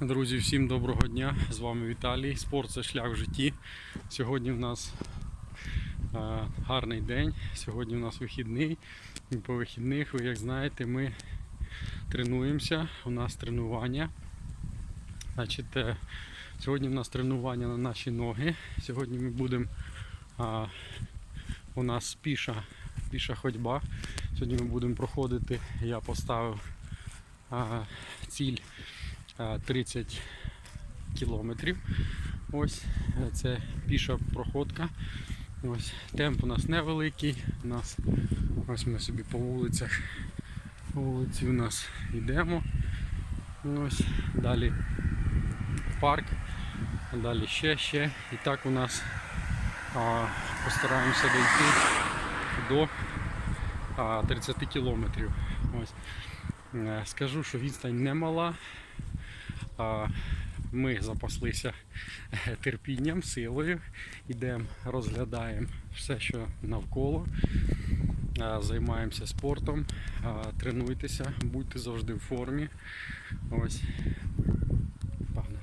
Друзі, всім доброго дня! З вами Віталій. Спорт це шлях в житті. Сьогодні в нас е, гарний день. Сьогодні в нас вихідний. І по вихідних, ви як знаєте, ми тренуємося. У нас тренування. Значить, е, сьогодні в нас тренування на наші ноги. Сьогодні ми будемо. у нас піша, піша ходьба. Сьогодні ми будемо проходити. Я поставив ціль 30 кілометрів. Ось е, це піша проходка. Ось темп у нас невеликий. У нас ось ми собі по вулицях. По вулиці у нас йдемо. Ось далі парк, далі ще ще. І так у нас а, постараємося дійти до а, 30 кілометрів. Ось. Е, Скажу, що відстань немала. А, Ми запаслися терпінням, силою. Йдемо, розглядаємо все, що навколо. Займаємося спортом, тренуйтеся, будьте завжди в формі. Ось. Погнали.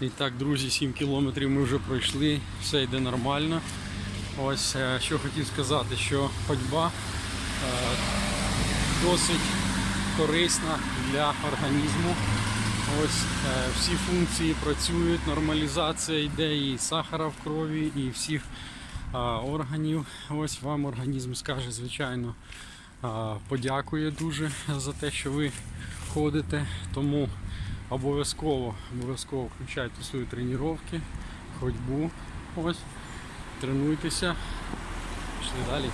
І так, друзі, 7 кілометрів ми вже пройшли, все йде нормально. Ось е, що хотів сказати, що ходьба е, досить корисна для організму. Ось е, всі функції працюють, нормалізація йде і сахара в крові, і всіх органів. Ось вам організм скаже, звичайно, подякує дуже за те, що ви ходите. Тому обов'язково обов'язково включайте свої тренування, ходьбу. Ось, тренуйтеся. Пішли далі.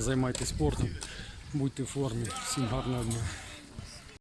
Займайтесь спортом, будьте в формі. Всім гарного дня.